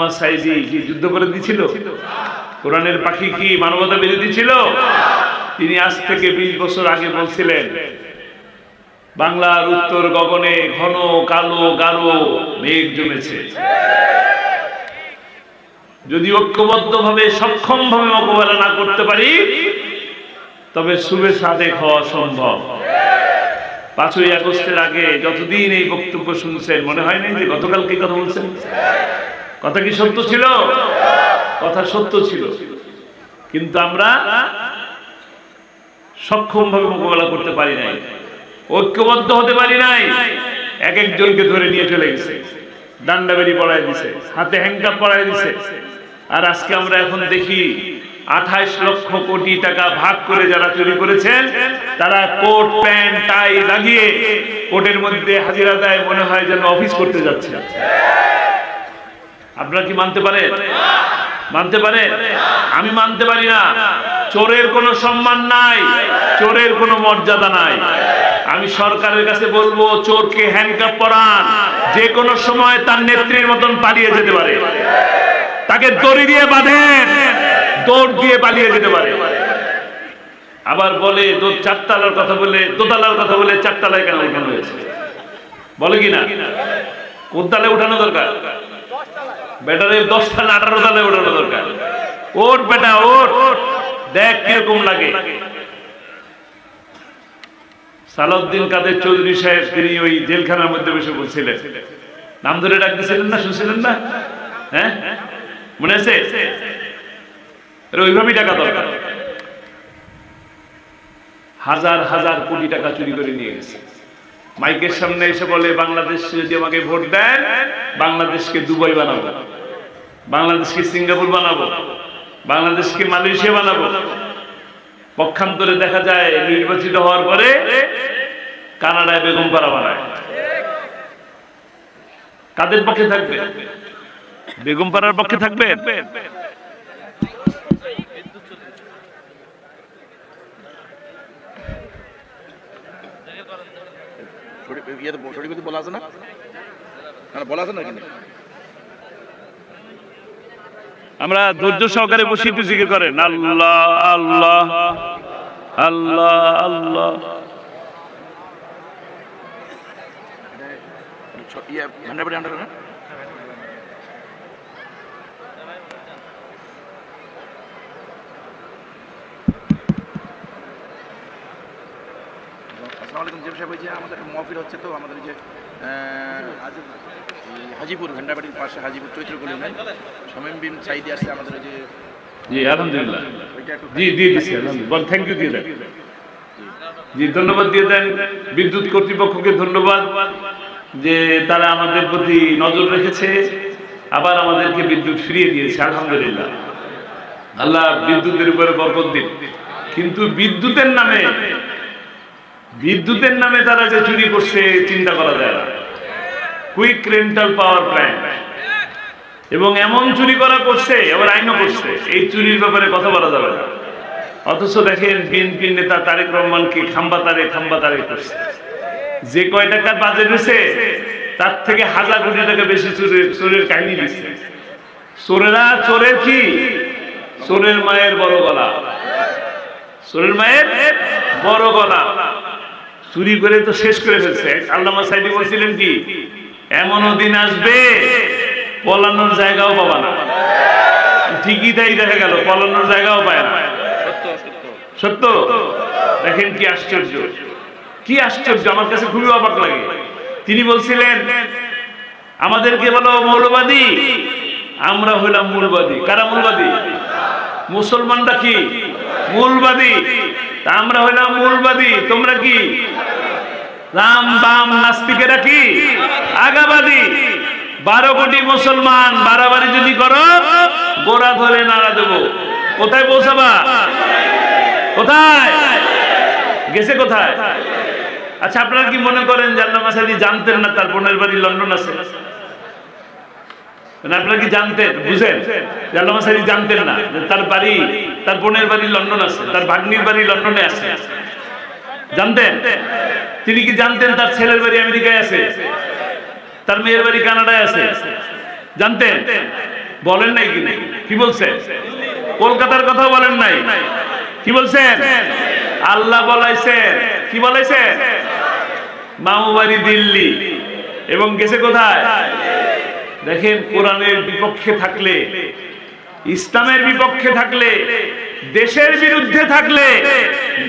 আমার সাইজি কি যুদ্ধ করে দিছিল? কোরআনের পাখি কি মানবতা বিরোধী ছিল তিনি আজ থেকে বিশ বছর আগে বলছিলেন, বাংলার উত্তর গগনে ঘন কালো গাঢ় মেঘ জমেছে। যদি ঐক্যবদ্ধ ভাবে সক্ষম ভাবে মোকাবেলা না করতে পারি, তবে শুভে সাদেক হওয়া সম্ভব। পাঁচই আগস্টের আগে যতদিন এই বক্তব্য শুনছেন, মনে হয় নাই যে গতকাল কি কথা বলছেন? কথা কি সত্য ছিল? কথা সত্য ছিল। কিন্তু আমরা সক্ষম ভাবে মোকাবেলা করতে পারি নাই। ঐক্যবদ্ধ হতে পারি নাই। এক একজনকে ধরে নিয়ে চলে গেছে। ডান্ডা বেরি পড়ায় দিছে, হাতে হ্যাংকাপ পড়ায় দিছে। আর আজকে আমরা এখন দেখি, আঠাইশ লক্ষ কোটি টাকা ভাগ করে যারা চুরি করেছেন তারা কোট, প্যান্ট, টাই লাগিয়ে কোর্টের মধ্যে হাজিরা দেয়, মনে হয় যেন অফিস করতে যাচ্ছে। আপনারা কি মানতে পারেন? মানতে পারে আমি মানতে পারি না। চোরের কোনো সম্মান নাই, চোরের কোনো মর্যাদা নাই। আমি সরকারের কাছে বলব, চোরকে হ্যান্ডকাপ পরান। যে কোনো সময় তার নেত্রীর মতন পালিয়ে যেতে পারে। তাকে দড়ি দিয়ে বাঁধেন, দৌড় দিয়ে পালিয়ে যেতে পারে। আবার বলে চারতলার কথা বলে, দোতলার কথা বলে চারতলায় কেন উঠানো হয়েছে? বলে কোন উঠানো দরকার? ব্যাটারে দশ তালে আঠারো তালে উঠানো দরকার। ওট বেটা ওট দেখ কীরকম লাগে। সালাউদ্দিন কাদের চৌধুরী সাহেব, তিনি ওই জেলখানার মধ্যে বসে বলছিলেন। নাম ধরে ডাক দিয়েছিলেন না, শুনছিলেন না? হ্যাঁ? মনে আছে? ওইভাবেই টাকা দরকার। হাজার হাজার কোটি টাকা চুরি করে নিয়ে গেছে। মাইকের সামনে এসে বলে, বাংলাদেশ যদি আমাকে ভোট দেন, বাংলাদেশকে দুবাই বানাবো। বাংলাদেশকে সিঙ্গাপুর বানাবো। বাংলাদেশকে মালয়েশিয়া বানাবো। পক্ষান্তরে দেখা যায়, নির্বাচিত হওয়ার পরে কানাডায় বেগম পাড়া বানায়। কাদের পক্ষে থাকবে? বেগম পাড়ার পক্ষে থাকবে? শরীফ বলা আছে না? না বলা আছে না কিন্তু আমরা ধৈর্য সহকারে বসে একটু জিকির করেন। আল্লাহ আল্লাহ আল্লাহ আল্লাহ। ইয়ে হান্ড্রেড হান্ড্রেড আসসালামু আলাইকুম জেব সাহেব ওই যে আমাদের একটা মহফিল হচ্ছে তো আমাদের যে হাজিপুর ভেন্ডাবাড়ির পাশে হাজিপুর চৈত্র গলি সমীম বিন সাইদি আসছে আমাদের ওই যে জি আলহামদুলিল্লাহ। জি দিয়ে দিচ্ছি আলহামদুলিল্লাহ। থ্যাংক ইউ দিয়ে দেন। জি ধন্যবাদ দিয়ে দেন। বিদ্যুৎ কর্তৃপক্ষকে ধন্যবাদ যে তারা আমাদের প্রতি নজর রেখেছে। আবার আমাদেরকে বিদ্যুৎ ফিরিয়ে দিয়েছে আলহামদুলিল্লাহ। আল্লাহ বিদ্যুতের উপরে বরকত দিন। কিন্তু বিদ্যুতের নামে বিদ্যুতের নামে তারা যে চুরি করছে, চিন্তা করা যায় না। কুইক রেন্টাল পাওয়ার প্ল্যান্ট এবং এমন চুরি করা করছে, আবার আইনও করছে। এই চুরির ব্যাপারে কথা বলা যাবে না। অথচ দেখেন, বিএনপি নেতা তারেক রহমানকে খাম্বা তারে খাম্বা তারে করছে। যে কয় টাকার বাজেট হয়েছে তার থেকে হাজার কোটি টাকা বেশি চোরের চোরের কাহিনী দিচ্ছে চোরেরা, চোরের কি? চোরের মায়ের বড় গলা। চোরের মায়ের বড় গলা। চুরি করে তো শেষ করে ফেলছে। আল্লামা সাইদি বলছিলেন কি, এমনও দিন আসবে, পলানোর জায়গাও পাবা না। ঠিকই তাই দেখা গেল, পলানোর জায়গাও পায় না। সত্য? দেখেন কি আশ্চর্য। কি আশ্চর্য, আমার কাছে খুবই অবাক লাগে। তিনি বলছিলেন, আমাদেরকে বলো মৌলবাদী, আমরা হইলাম মূলবাদী। কারা মূলবাদী? মুসলমানরা কি? মূলবাদী। তা আমরা হইলাম মূলবাদী, তোমরা কি? রাম বাম নাস্তিকেরা কি? আগাবাদী। বারো কোটি মুসলমান, বাড়াবাড়ি যদি করো, গোড়া ধরে নাড়া দেবো। কোথায় পৌঁছাবা? কোথায়? গেছে কোথায়? আচ্ছা আপনারা কি মনে করেন আল্লাহ মাসাদি জানতেন না তার বোনের বাড়ি লন্ডন আছে? আপনারা কি জানতেন, বুঝেন? মাসাদি জানতেন না তার বাড়ি, তার বোনের বাড়ি লন্ডন আছে, তার ভাগ্নির বাড়ি লন্ডনে আছে। জানতেন? তিনি কি জানতেন তার ছেলের বাড়ি আমেরিকায় আছে? তার মেয়ের বাড়ি কানাডায় আছে? জানতেন? বলেন নাই কিন্তু। কি বলছেন? কলকাতার কথা বলেন নাই। কি বলছেন? আল্লাহ বলাইছেন। কি বলাইছেন? মামুবাড়ি দিল্লি। এবং গেছে কোথায়? দেখেন কোরআনের বিপক্ষে থাকলে, ইসলামের বিপক্ষে থাকলে, দেশের বিরুদ্ধে থাকলে,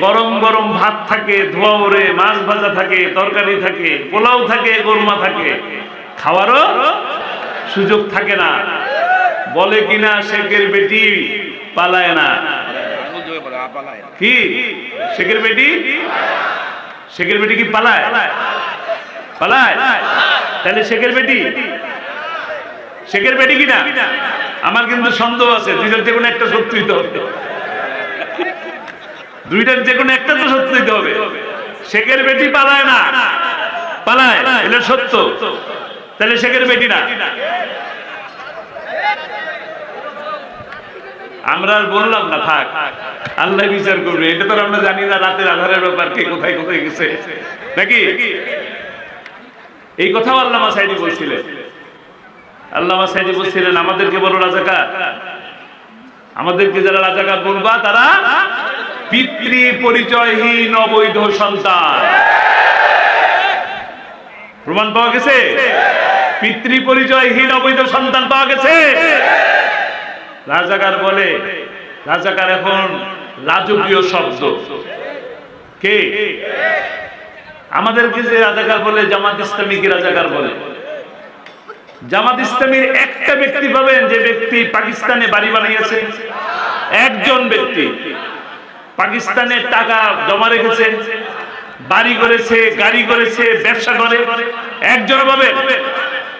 গরম গরম ভাত থাকে, ধোয়া ওরে মাছ ভাজা থাকে, তরকারি থাকে, পোলাও থাকে, গোরমা থাকে, খাওয়ারও সুযোগ থাকে না। বলে কিনা শেখের বেটি পালায় না। কি? শেখের বেটি? শেখের বেটি কি পালায়? পালায়? তাহলে শেখের বেটি? শেখের বেটি কিনা? আমার কিন্তু সন্দেহ আছে, দুইটার যে কোনো একটা সত্যি হইতে হবে। দুইটার যে কোনো একটা তো সত্যি হইতে হবে। শেখের বেটি পালায় না। পালায়, এটা সত্য। তাহলে শেখের বেটি না। আমরা আর বললাম না, থাক। আল্লাহ বিচার করবে। এটা তো আমরা জানি না, রাতের আধারের ব্যাপার কে কোথায় কোথায় গেছে। নাকি? এই কথাও আল্লামা সাইদি বলছিলেন। আল্লামা সাইদি বলছিলেন আমাদেরকে বলো রাজাকার। আমাদেরকে যারা রাজাকার বলবা, তারা পিতৃ পরিচয়হীন অবৈধ সন্তান। প্রমাণ পাওয়া গেছে? পিতৃ পরিচয়হীন অবৈধ সন্তান পাওয়া গেছে? রাজাকার বলে, রাজাকার এখন রাজকীয় শব্দ। কে? আমাদেরকে যে রাজাকার বলে, জামাত ইসলামীকে রাজাকার বলে? জামাত ইসলামীর একটা ব্যক্তি পাবেন যে ব্যক্তি পাকিস্তানে বাড়ি বানিয়েছে। একজন ব্যক্তি পাকিস্তানে টাকা জমা রেখেছে, বাড়ি করেছে, গাড়ি করেছে, ব্যবসা করে। একজন পাবে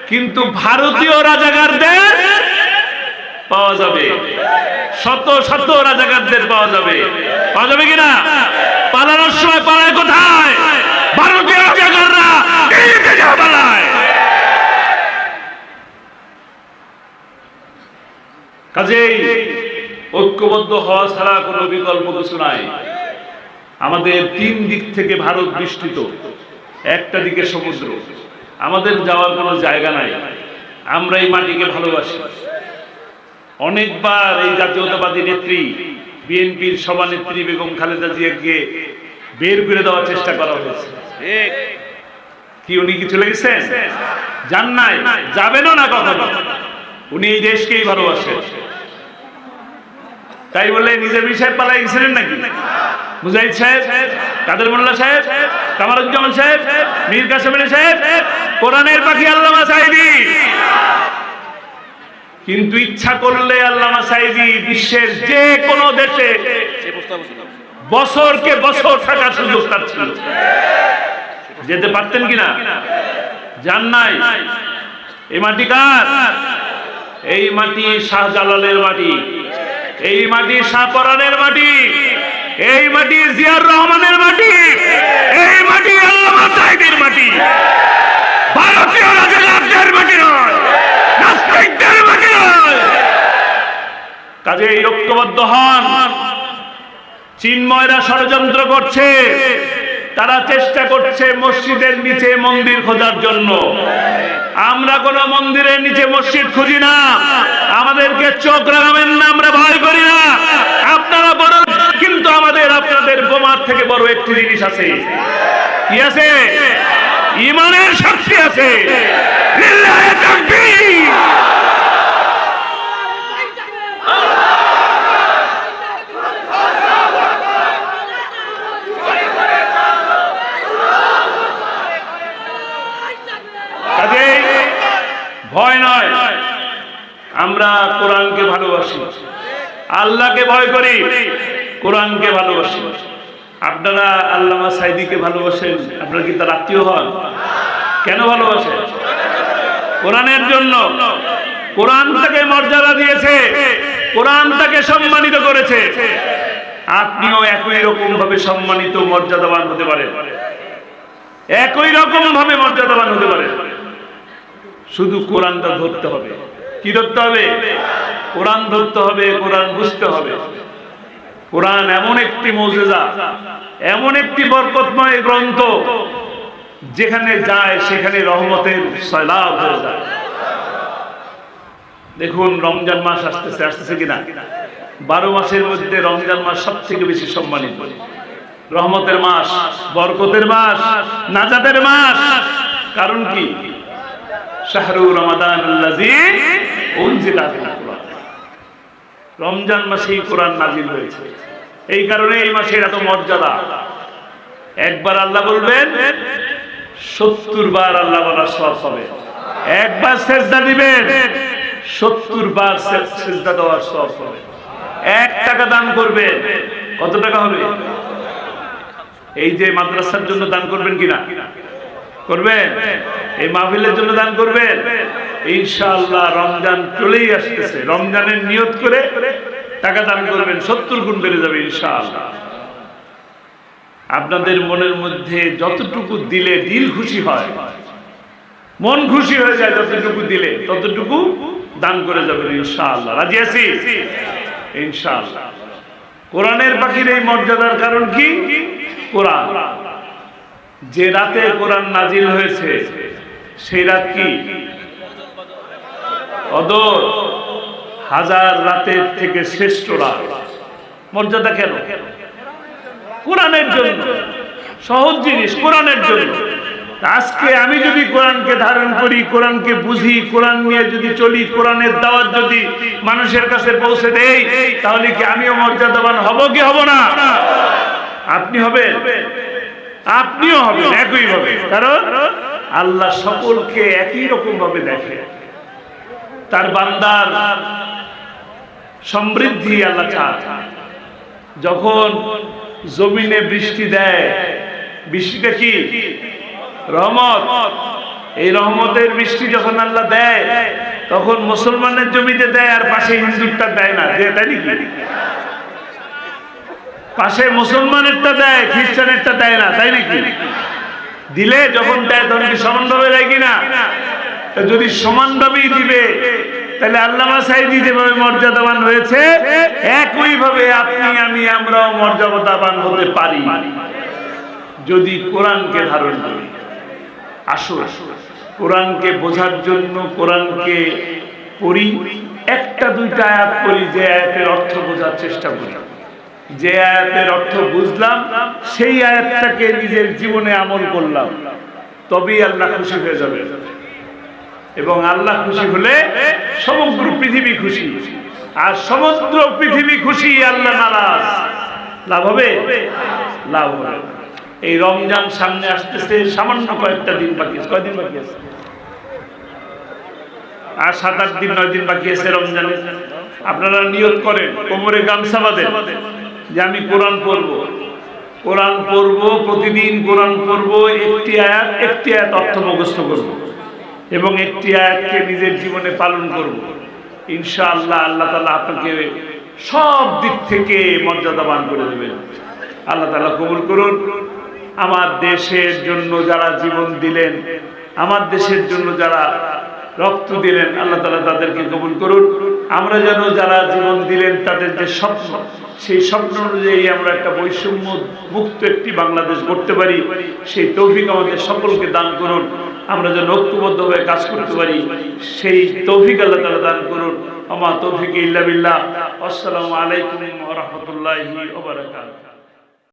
কিন্তু ভারতীয় রাজাকারদের পাওয়া যাবে। শত শত রাজাকারদের পাওয়া যাবে। পাওয়া যাবে কিনা? পালানোর সময় পালায় কোথায়? ভারতীয় রাজাকাররা পালায়। কাজেই ঐক্যবদ্ধ হওয়া ছাড়া কোনো বিকল্প কিছু নাই। আমাদের তিন দিক থেকে ভারত বিস্তৃত একটা দিকে সমুদ্র। আমাদের যাওয়ার কোনো জায়গা নাই। আমরা এই মাটিকে ভালোবাসি। অনেকবার এই জাতীয়তাবাদী নেত্রী বিএনপির সভানেত্রী বেগম খালেদা জিয়াকে বের করে দেওয়ার চেষ্টা করা হয়েছে। কি উনি কিছু চলে গেছেন যান নাই যাবেনও না কখনো? উনি এই দেশকেই ভালোবাসেন তাই বললে নিজের বিষয় পালাই গেছিলেন নাকি? মুজাহিদ সাহেব, কাদের মোল্লা সাহেব, কামারুজ্জামান সাহেব, মীর কাসেম সাহেব, কোরআনের পাখি আল্লামা সাহেবী কিন্তু ইচ্ছা করলে আল্লামা সাহেবী বিশ্বের যে কোনো দেশে। বছরকে বছর থাকার সুযোগ তার ছিল। যেতে পারতেন কিনা? যান নাই। এই মাটি কার? এই মাটি শাহজালালের মাটি, এই মাটি শাহপরানের মাটি, এই মাটি জিয়ার রহমানের মাটি, এই মাটি আল্লামা সাহেবের মাটি। ভারতীয় রাজাদের মাটি নয়, নাস্তিকদের মাটি নয়। কাজে এই ঐক্যবদ্ধ হন। চিন্ময়রা ষড়যন্ত্র করছে, তারা চেষ্টা করছে মসজিদের নিচে মন্দির খোঁজার জন্য। আমরা কোন মন্দিরের নিচে মসজিদ খুঁজি না। আমাদেরকে চোখ রাখাবেন না, আমরা ভয় করি না। আপনারা বড়, কিন্তু আমাদের, আপনাদের বোমার থেকে বড় একটি জিনিস আছে। কি আছে? ইমানের শক্তি আছে লিল্লাহে তাকবীর কাজেই ভয় নয় আমরা কোরআনকে ভালোবাসি। আল্লাহকে ভয় করি, কোরআনকে ভালোবাসি। আপনারা আল্লামা সাইদিকে ভালোবাসেন, আপনারা কি তার আত্মীয় হন? কেন ভালোবাসেন? কোরআনের জন্য। কোরআন তাকে মর্যাদা দিয়েছে, কোরআন তাকে সম্মানিত করেছে। আপনিও একই রকম ভাবে সম্মানিত, মর্যাদাবান হতে পারেন। একই রকম ভাবে মর্যাদাবান হতে পারে শুধু কোরআনটা ধরতে হবে। কি ধরতে হবে? কোরআন ধরতে হবে, কোরআন বুঝতে হবে। কোরআন এমন একটি মৌজেজা, এমন একটি বরকতময় গ্রন্থ, যেখানে যায়, সেখানে রহমতের সয়লাভ হয়ে যায়। দেখুন, রমজান মাস আসতেছে আসতেছে কিনা? বারো মাসের মধ্যে রমজান মাস সব থেকে বেশি সম্মানিত। রহমতের মাস, বরকতের মাস নাজাদের মাস। কারণ কি? শাহরু রমাদান রমজান মাসেই কোরআন নাজিল হয়েছে। এই কারণে এই মাসের এত মর্যাদা। একবার আল্লাহ বলবেন, সত্তর বার আল্লাহ বলার সব হবে একবার সেজদা দিবেন, সত্তর বার সেজদা দেওয়ার সব হবে এক টাকা দান করবেন, কত টাকা হবে? এই যে মাদ্রাসার জন্য দান করবেন কিনা? করবেন? এই মাহফিলের জন্য দান করবেন? ইনশাআল্লাহ রমজান চলেই আসতেছে। রমজানের নিয়ত করে টাকা দান করবেন, সত্তর গুণ বেড়ে যাবে ইনশাআল্লাহ। আপনাদের মনের মধ্যে যতটুকু দিলে দিল খুশি হয়, মন খুশি হয়ে যায় যতটুকু দিলে, ততটুকু দান করে যাবেন ইনশাআল্লাহ। রাজি আছি? ইনশাআল্লাহ। কোরআনের পাখির এই মর্যাদার কারণ কি? কোরআন। যে রাতে কোরআন নাজিল হয়েছে, সেই রাত কি? অদর, হাজার রাতের থেকে শ্রেষ্ঠ রাত। মর্যাদা কেন? কোরআনের জন্য। সহজ জিনিস, কোরআনের জন্য। আজকে আমি যদি কোরআনকে ধারণ করি, কোরআনকে বুঝি, কোরআন নিয়ে যদি চলি, কোরআনের দাওয়াত যদি মানুষের কাছে পৌঁছে দেই, তাহলে কি আমিও মর্যাদাবান হব কি হব না? আপনি হবেন? আপনিও হবেন একই হবে কারণ আল্লাহ সকলকে একই রকম ভাবে দেখে। তার বান্দার সমৃদ্ধি আল্লাহ চান। যখন জমিনে বৃষ্টি দেয়, বৃষ্টিটা কি? রহমত। এই রহমতের বৃষ্টি যখন আল্লাহ দেয়, তখন মুসলমানের জমিতে দেয় আর পাশে হিন্দুরটা দেয় না। যে তাই নাকি? পাশে মুসলমানেরটা দেয়, খ্রিস্টানেরটা দেয় না, তাই নাকি? দিলে যখন দেয়, তখন কি সমানভাবে দেয় কিনা? তা যদি সমান সমানভাবেই দিবে, তাহলে আল্লামা সাইদি যেভাবে মর্যাদাবান হয়েছে একই ভাবে আপনি আমি আমরাও মর্যাদাবান হতে পারি। যদি কোরআনকে ধারণ করি। আসো, কোরআনকে বোঝার জন্য কোরআনকে পড়ি, একটা দুইটা আয়াত পড়ি, যে আয়াতের অর্থ বোঝার চেষ্টা করি। যে আয়াতের অর্থ বুঝলাম, সেই আয়াতটাকে নিজের জীবনে আমল করলাম, তবেই আল্লাহ খুশি হয়ে যাবে এবং আল্লাহ খুশি হলে সমগ্র পৃথিবী খুশি। আর সমগ্র পৃথিবী খুশি, আল্লাহ নারাজ। লাভ হবে? লাভ হবে। এই রমজান সামনে আসতেছে, সামান্য কয়েকটা দিন বাকি আছে। কয়দিন বাকি আছে? আর সাত আট দিন, নয় দিন বাকি আছে রমজানে। আপনারা নিয়ত করেন, কোমরে গামছা বাঁধেন, যে আমি কোরআন পড়ব। কোরআন পড়ব, প্রতিদিন কোরআন পড়ব, একটি আয়াত একটি আয়াত অর্থ মুখস্থ করব। এবং একটি আয়াতকে নিজের জীবনে পালন করব। ইনশাআল্লাহ আল্লাহ তালা আপনাকে সব দিক থেকে মর্যাদাবান করে দেবেন। আল্লাহ তালা কবুল করুন। আমার দেশের জন্য যারা জীবন দিলেন, আমার দেশের জন্য যারা রক্ত দিলেন, আল্লাহ তালা তাদেরকে কবুল করুন। আমরা যেন যারা জীবন দিলেন, তাদের যে স্বপ্ন, সেই স্বপ্ন অনুযায়ী আমরা একটা বৈষম্য মুক্ত একটি বাংলাদেশ গড়তে পারি। সেই তৌফিক আমাদের সকলকে দান করুন। আমরা যেন ঐক্যবদ্ধভাবে কাজ করতে পারি। সেই তৌফিক আল্লাহ তালা দান করুন। আমার তৌফিক ইল্লা বিল্লাহ। আসসালামু আলাইকুম রহমতুল্লাহি